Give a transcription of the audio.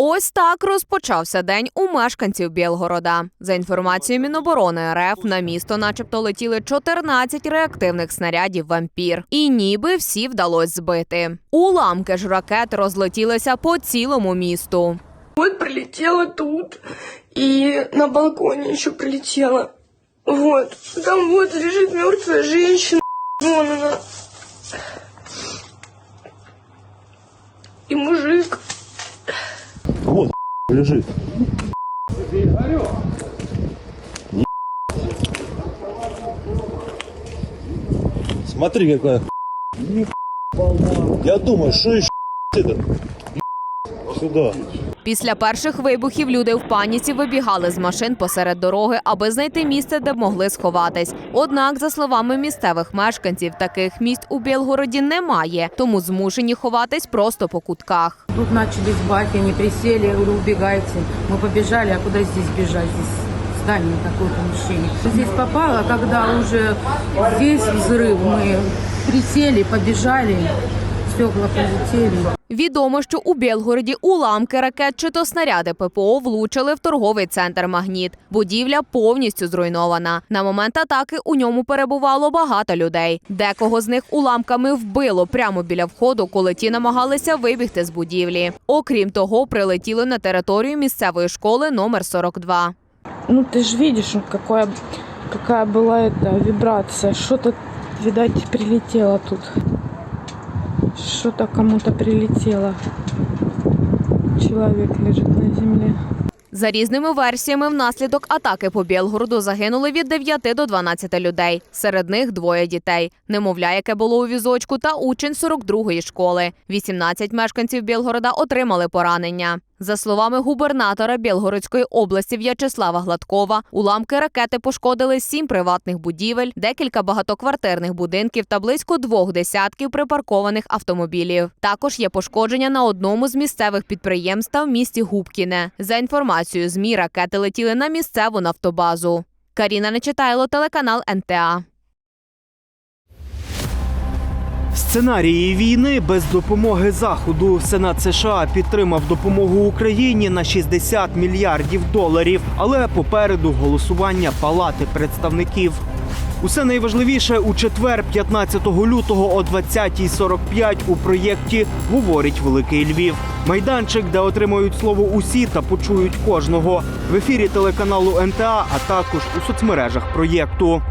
Ось так розпочався день у мешканців Білгорода. За інформацією Міноборони РФ на місто, начебто, летіли 14 реактивних снарядів вампір, і ніби всі вдалося збити. Уламки ж ракет розлетілися по цілому місту. Вот прилетела тут, и на балконе еще прилетела. Вот, там вот лежит мертвая женщина. Вон она. Лежит. Смотри, какая Я думаю, что еще этот сюда. Після перших вибухів люди в паніці вибігали з машин посеред дороги, аби знайти місце, де б могли сховатись. Однак, за словами місцевих мешканців, таких місць у Білгороді немає, тому змушені ховатись просто по кутках. Тут начались баки, они присели, я говорю, убегайте. Мы побежали, а куда здесь бежать? Здесь здание такое помещение. Здесь попало, когда уже здесь взрыв, мы присели, побежали, стекла полетели. Відомо, що у Білгороді уламки ракет чи то снаряди ППО влучили в торговий центр Магніт. Будівля повністю зруйнована. На момент атаки у ньому перебувало багато людей. Декого з них уламками вбило прямо біля входу, коли ті намагалися вибігти з будівлі. Окрім того, прилетіли на територію місцевої школи номер 42. Ну ты же видишь, вот какая, какая была эта вибрация. Что-то, видать, прилетело тут. Что-то кому-то прилетело. Человек лежит на земле. За різними версіями, внаслідок атаки по Білгороду загинули від 9 до 12 людей. Серед них двоє дітей, немовля, яке було у візочку, та учень 42-ї школи. 18 мешканців Білгорода отримали поранення. За словами губернатора Білгородської області В'ячеслава Гладкова, уламки ракети пошкодили сім приватних будівель, декілька багатоквартирних будинків та близько двох десятків припаркованих автомобілів. Також є пошкодження на одному з місцевих підприємств в місті Губкіне. За інформацією ЗМІ, ракети летіли на місцеву нафтобазу. Каріна Нечитайло, телеканал НТА. Сценарії війни без допомоги Заходу. Сенат США підтримав допомогу Україні на 60 мільярдів доларів, але попереду голосування Палати представників. Усе найважливіше у четвер, 15 лютого о 20.45 у проєкті говорить Великий Львів. Майданчик, де отримають слово усі та почують кожного в ефірі телеканалу НТА, а також у соцмережах проєкту.